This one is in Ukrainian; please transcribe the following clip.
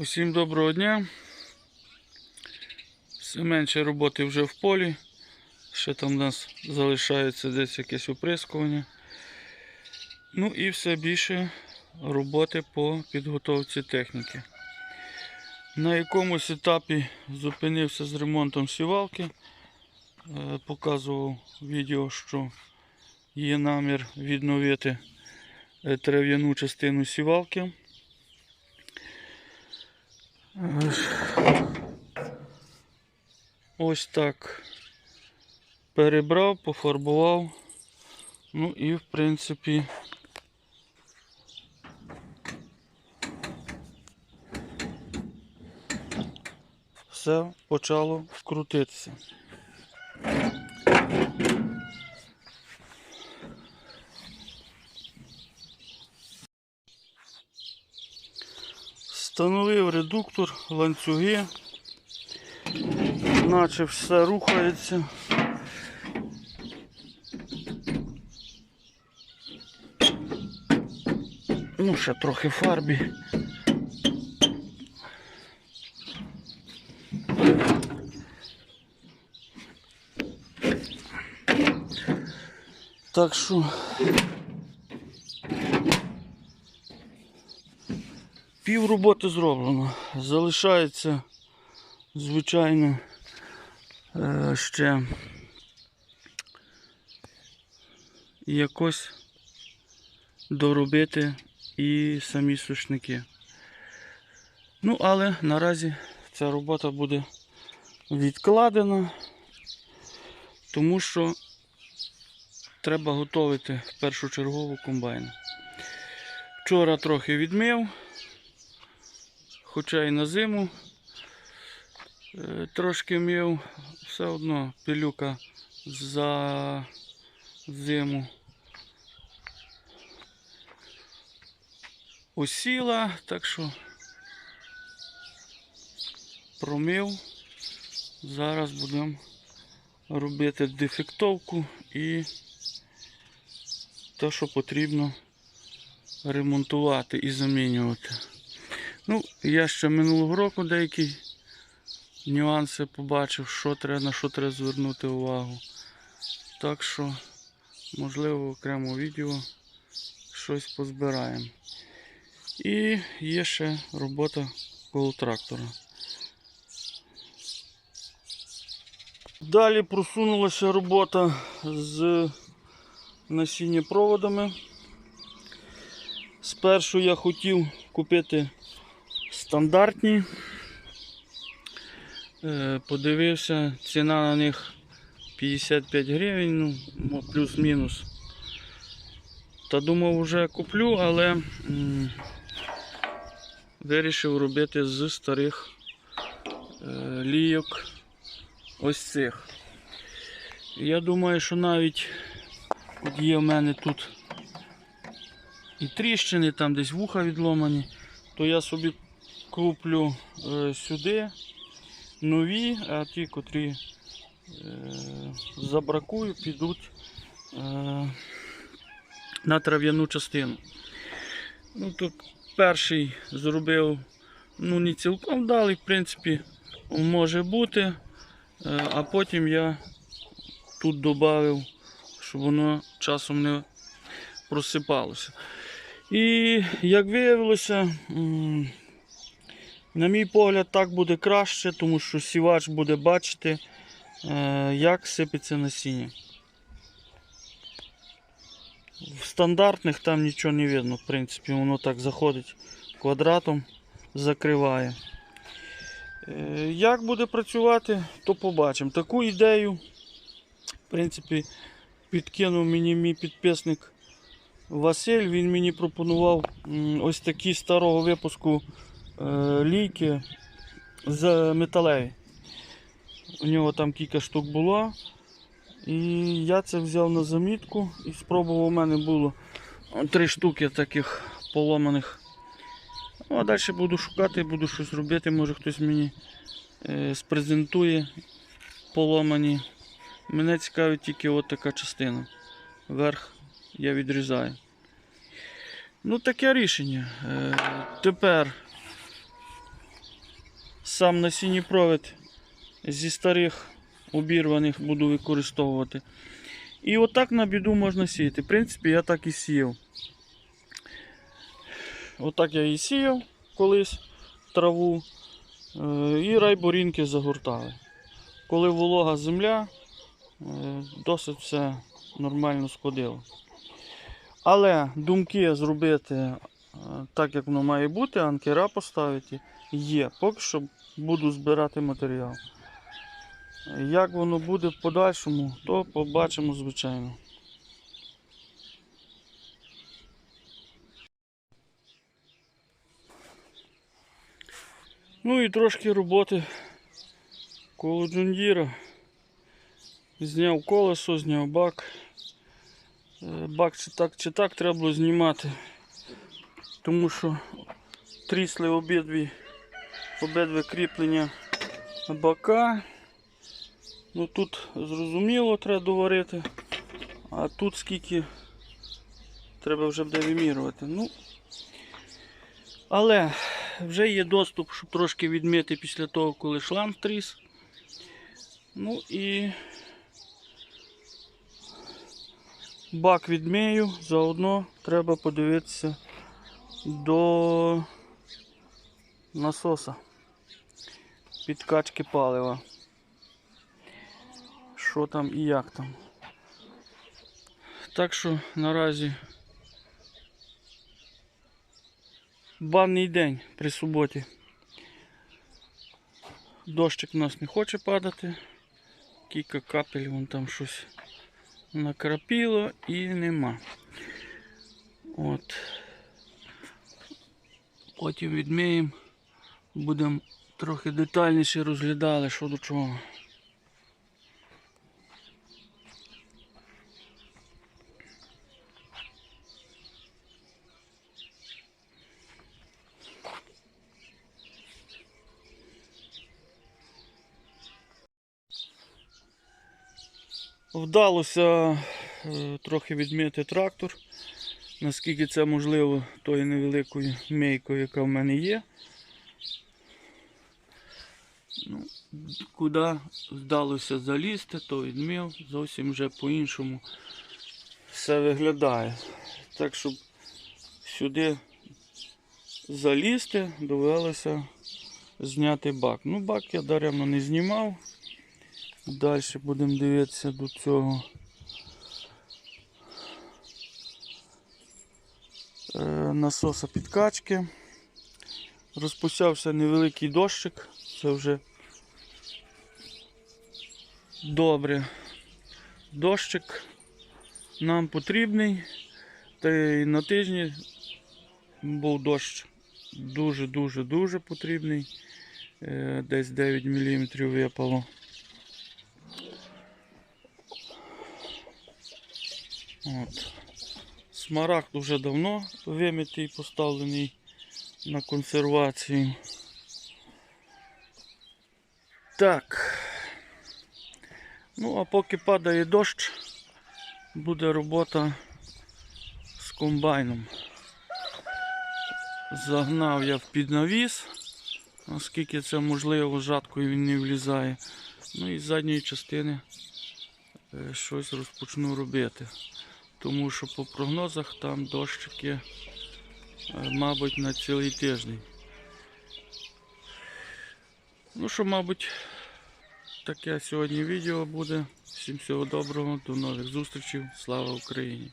Усім доброго дня. Все менше роботи вже в полі. Ще там у нас залишається десь якесь оприскування. Ну і все більше роботи по підготовці техніки. На якомусь етапі зупинився з ремонтом сівалки. Е, Показував відео, що є намір відновити е, трав'яну частину сівалки. Ось так перебрав, пофарбував. Ну і в принципі все почало крутитися. Встановив редуктор, ланцюги, наче все рухається. Ну, ще трохи фарбі. Так що пів роботи зроблено. Залишається, звичайно, е, ще якось доробити і самі сушники. Ну, але наразі ця робота буде відкладена, тому що треба готувати першочергову комбайн. Вчора трохи відмив, хоча і на зиму е, трошки мив, все одно пилюка за зиму осіла, так що промив. Зараз будемо робити дефектовку і те, що потрібно ремонтувати і замінювати. Ну, я ще минулого року деякі нюанси побачив, що треба, на що треба звернути увагу. Так що, можливо, в окремо відео щось позбираємо. І є ще робота коло трактора. Далі просунулася робота з насіннєпроводами. Спершу я хотів купити стандартні. Е, Подивився, ціна на них 55 гривень, ну, плюс-мінус. Та думав, вже куплю, але вирішив робити з старих е, лійок ось цих. Я думаю, що навіть є в мене тут і тріщини, там десь вуха відломані, то я собі куплю е, сюди нові, а ті, котрі е, забракую, підуть е, на трав'яну частину. Ну, тут перший зробив ну, не цілком вдалий, в принципі, може бути. А потім я тут додав, щоб воно часом не просипалося. І як виявилося, на мій погляд, так буде краще, тому що сівач буде бачити, е, як сипеться насіння. В стандартних там нічого не видно, в принципі, воно так заходить квадратом, закриває. Е, Як буде працювати, то побачимо. Таку ідею, в принципі, підкинув мені мій підписник Василь. Він мені пропонував ось такі старого випуску лійки з металеві. У нього там кілька штук було. І я це взяв на замітку і спробував. У мене було три штуки таких поломаних. Ну, а далі буду шукати, буду щось робити. Може хтось мені е, спрезентує поломані. Мене цікавить тільки от така частина. Верх я відрізаю. Ну, таке рішення. Е, тепер сам насінній провід зі старих обірваних буду використовувати. І отак на біду можна сіяти. В принципі, я так і сіяв. Отак я і сіяв колись траву. е, І райборінки загортали. Коли волога земля, е, досить все нормально сходило. Але думки зробити так, як воно має бути, анкера поставити, є. Поки що буду збирати матеріал. Як воно буде в подальшому, то побачимо, звичайно. Ну і трошки роботи коло Джундіра. Зняв колесо, зняв бак. Е, Бак чи так, чи так треба знімати. Тому що трісли обидві, обидві кріплення бака. Ну тут зрозуміло треба доварити, а тут скільки треба вже буде вимірювати. Ну, але вже є доступ, щоб трошки відмити після того, коли шланг тріс. Ну і бак відмію, заодно треба подивитися до насоса підкачки палива. Що там і як там. Так що наразі банний день при суботі. Дощик у нас не хоче падати. Кілька капель вон там щось накрапіло і нема. От. Потім відміємо. Будемо трохи детальніше розглядали, що до чого. Вдалося е, трохи відмити трактор, наскільки це можливо тою невеликою мейкою, яка в мене є. Ну, куди вдалося залізти, то відмив, зовсім вже по-іншому все виглядає. Так, щоб сюди залізти, довелося зняти бак. Ну, бак я даремно не знімав. Далі будемо дивитися до цього. Насоса підкачки. Розпочався невеликий дощик. Це вже добре. Дощик нам потрібний. Та й на тижні був дощ дуже-дуже-дуже потрібний. Е, Десь 9 мм випало. От. Смарагд вже давно вимитий, поставлений на консервацію. Так. Ну, а поки падає дощ, буде робота з комбайном. Загнав я в піднавіс, наскільки це можливо, жаткою він не влізає. Ну і з задньої частини е, щось розпочну робити. Тому що по прогнозах там дощики, е, мабуть, на цілий тиждень. Ну що, мабуть, таке сьогодні відео буде. Всім всього доброго, до нових зустрічей. Слава Україні!